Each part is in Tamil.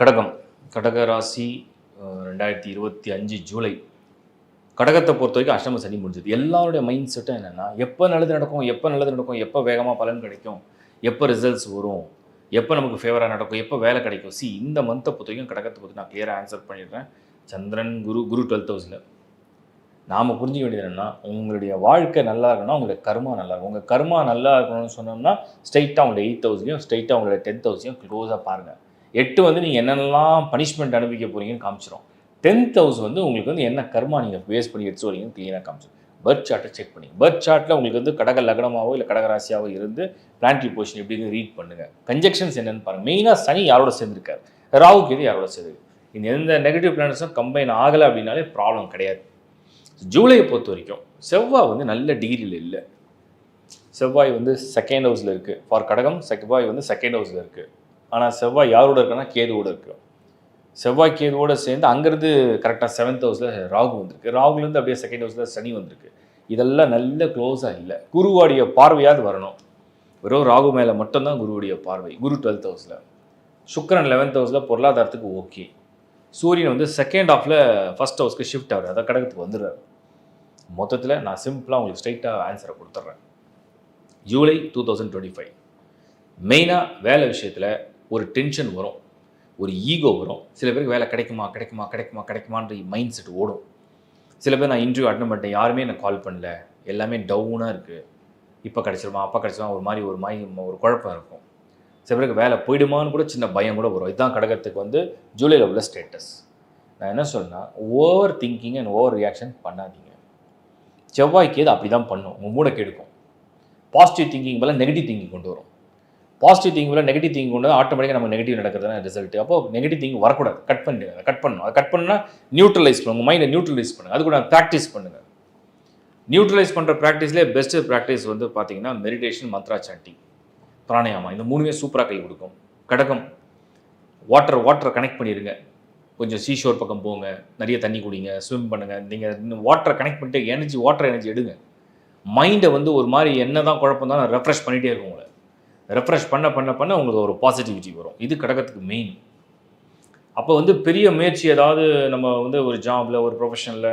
கடகம் கடக ராசி ரெண்டாயிரத்தி இருபத்தி அஞ்சு ஜூலை. கடகத்தை பொறுத்த வரைக்கும் அஷ்டம சனி முடிஞ்சது. எல்லாருடைய மைண்ட் செட்டும் என்னென்னா எப்போ நல்லது நடக்கும் எப்போ நல்லது நடக்கும் எப்போ வேகமாக பலன் கிடைக்கும் எப்போ ரிசல்ட்ஸ் வரும் எப்போ நமக்கு ஃபேவராக நடக்கும் எப்போ வேலை கிடைக்கும். சி இந்த மந்த்தை பொறுத்த வரைக்கும் கடகத்தை பற்றி நான் கிளியராக ஆன்சர் பண்ணிடுறேன். சந்திரன் குரு குரு டுவெல்த் ஹவுஸில் நாம் புரிஞ்சிக்க வேண்டியது என்னென்னா உங்களுடைய வாழ்க்கை நல்லா இருக்கணும்னா உங்களுடைய கர்மா நல்லா இருக்கும். உங்கள் கர்மா நல்லா இருக்கணும்னு சொன்னோம்னா ஸ்ட்ரைட்டாக உங்களுடைய எயித் தௌசண்டையும் ஸ்ட்ரைட்டாக உங்களுடைய டென்த் ஹவுஸையும் க்ளோஸாக பாருங்கள் எட்டு வந்து நீங்கள் என்னென்னலாம் பனிஷ்மெண்ட் அனுபவிக்க போகிறீங்கன்னு காமிச்சிடும் டென்த் ஹவுஸ் வந்து உங்களுக்கு வந்து என்ன கர்மா நீங்கள் வேஸ்ட் பண்ணி எடுத்து வரீங்கன்னு க்ளீனாக காமிச்சிடும் பர்த் சார்ட்டை செக் பண்ணி பர்த் சார்ட்டில் உங்களுக்கு வந்து கடக லக்னமாவோ இல்லை கடக ராசியாவோ இருந்து பிளான்ட்ரி பொசிஷன் எப்படின்னு ரீட் பண்ணுங்கள் கன்ஜெக்ஷன்ஸ் என்னென்னு பாருங்கள் மெயினாக சனி யாரோட சேர்ந்துருக்காரு? ராகு கேது யாரோட சேர்ந்துருக்கு இந்த எந்த நெகட்டிவ் பிளானட்ஸும் கம்பைன் ஆகலை அப்படின்னாலே ப்ராப்ளம் கிடையாது. ஜூலையை பொறுத்த வரைக்கும் செவ்வாய் வந்து நல்ல டிகிரியில் இல்லை. செவ்வாய் வந்து செகண்ட் ஹவுஸில் இருக்குது ஃபார் கடகம் செவ்வாய் வந்து செகண்ட் ஹவுஸில் இருக்குது ஆனால் செவ்வாய் யாரோட இருக்குன்னா கேதுவோட இருக்கு. செவ்வாய் கேதுவோட சேர்ந்து அங்கேருந்து கரெக்டாக செவன்த் ஹவுஸில் ராகு வந்திருக்கு. ராகுலேருந்து அப்படியே செகண்ட் ஹவுஸில் சனி வந்திருக்கு. இதெல்லாம் நல்ல க்ளோஸாக இல்லை. குருவாடைய பார்வையாவது வரணும். வெறும் ராகு மேலே மட்டும்தான் குருவுடைய பார்வை. குரு டுவெல்த் ஹவுஸில் சுக்கரன் லெவன்த் ஹவுஸில் பொருளாதாரத்துக்கு ஓகே சூரியன் வந்து செகண்ட் ஆஃபில் ஃபஸ்ட் ஹவுஸ்க்கு ஷிஃப்ட் ஆகுது. அதான் கடகத்துக்கு வந்துடுறாரு. மொத்தத்தில் நான் சிம்பிளாக உங்களுக்கு ஸ்ட்ரைட்டாக ஆன்சரை கொடுத்துட்றேன். July two thousand twenty five மெயினாக வேலை விஷயத்தில் ஒரு டென்ஷன் வரும். ஒரு ஈகோ வரும். சில பேருக்கு வேலை கிடைக்குமா கிடைக்குமா கிடைக்குமா கிடைக்குமான்ற மைண்ட் செட் ஓடும். சில பேர் நான் இன்டர்வியூ அட்டன் பண்ணிட்டேன். யாருமே எனக்கு கால் பண்ணல. எல்லாமே டவுனாக இருக்குது இப்போ கிடச்சிருமா அப்போ கிடச்சிருமா ஒரு மாதிரி ஒரு மாதிரி ஒரு குழப்பம் இருக்கும். சில பேருக்கு வேலை போயிடுமான்னு கூட சின்ன பயம் கூட வரும். இதுதான் கடகத்துக்கு வந்து ஜூலையில் உள்ள ஸ்டேட்டஸ் நான் என்ன சொன்னால் over thinking and over reaction பண்ணாதீங்க. செவ்வாய்க்கு அது அப்படி தான் பண்ணும் உங்கள் மூளை கெடுக்கும் பாசிட்டிவ் திங்கிங் பதிலாக நெகட்டிவ் திங்கிங் கொண்டு வரும். பாசிட்டிவ் திங்கிங் விட நெகட்டிவ் திங்கிங் கொண்டு ஆட்டோமேட்டிக்காக நம்ம நெகட்டிவ் நடக்கிறது தான் ரிசல்ட் அப்போ நெகட்டிவ் திங்கிங் வரக்கூடாது. கட் பண்ணி கட் பண்ணணும். அதை கட் பண்ணால் நியூட்ரலைஸ் பண்ணுங்க. மைண்டை நியூட்ரலைஸ் பண்ணுங்க. அது கூட ப்ராக்டிஸ் பண்ணுங்கள் நியூட்ரலைஸ் பண்ணுற ப்ராக்டிஸ்லேயே பெஸ்ட்டு ப்ராக்டிஸ் வந்து பார்த்தீங்கன்னா மெடிடேஷன் மந்த்ரா சாண்டிங் பிராணாயாமா இந்த மூணுமே சூப்பராக கை கொடுக்கும். கடகம். வாட்டர் வாட்டரை கனெக்ட் பண்ணிடுங்க கொஞ்சம் சீஷோர் பக்கம் போங்க. நிறைய தண்ணி குடிங்க. ஸ்விம் பண்ணுங்கள் நீங்கள் வாட்டரை கனெக்ட் பண்ணிட்டு எனர்ஜி வாட்டர் எனர்ஜி எடுங்க. மைண்டை வந்து ஒரு மாதிரி என்ன தான் குழப்பம் தான் ரெஃப்ரெஷ் பண்ணிகிட்டே இருக்கும் உங்களை. ரெஃப்ரெஷ் பண்ண பண்ண பண்ண உங்களுக்கு ஒரு பாசிட்டிவிட்டி வரும். இது கடகத்துக்கு மெயின் அப்போ வந்து பெரிய முயற்சி ஏதாவது நம்ம வந்து ஒரு ஜாபில் ஒரு ப்ரொஃபஷனில்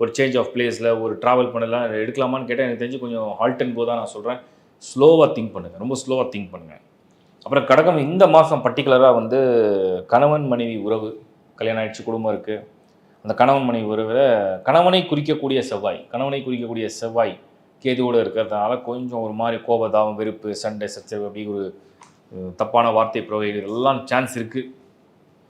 ஒரு சேஞ்ச் ஆஃப் பிளேஸில் ஒரு ட்ராவல் பண்ணலாம் எடுக்கலாமான்னு கேட்டால் எனக்கு தெரிஞ்சு கொஞ்சம் ஹால்டன் போது தான் நான் சொல்கிறேன் ஸ்லோவாக திங்க் பண்ணுங்கள் ரொம்ப ஸ்லோவாக திங்க் பண்ணுங்கள் அப்புறம் கடகம் இந்த மாதம் பர்டிகுலராக வந்து கணவன் மனைவி உறவு கல்யாணம் ஆயிடுச்சு குடும்பம் இருக்குது அந்த கணவன் மனைவி உறவில் கணவனை குறிக்கக்கூடிய செவ்வாய் கணவனை குறிக்கக்கூடிய செவ்வாய் கேதுவோடு இருக்கிறதுனால கொஞ்சம் ஒரு மாதிரி கோபதாபம் வெறுப்பு சண்டை சச்சரவு அப்படி ஒரு தப்பான வார்த்தை பிரயோகம் எல்லாம் சான்ஸ் இருக்குது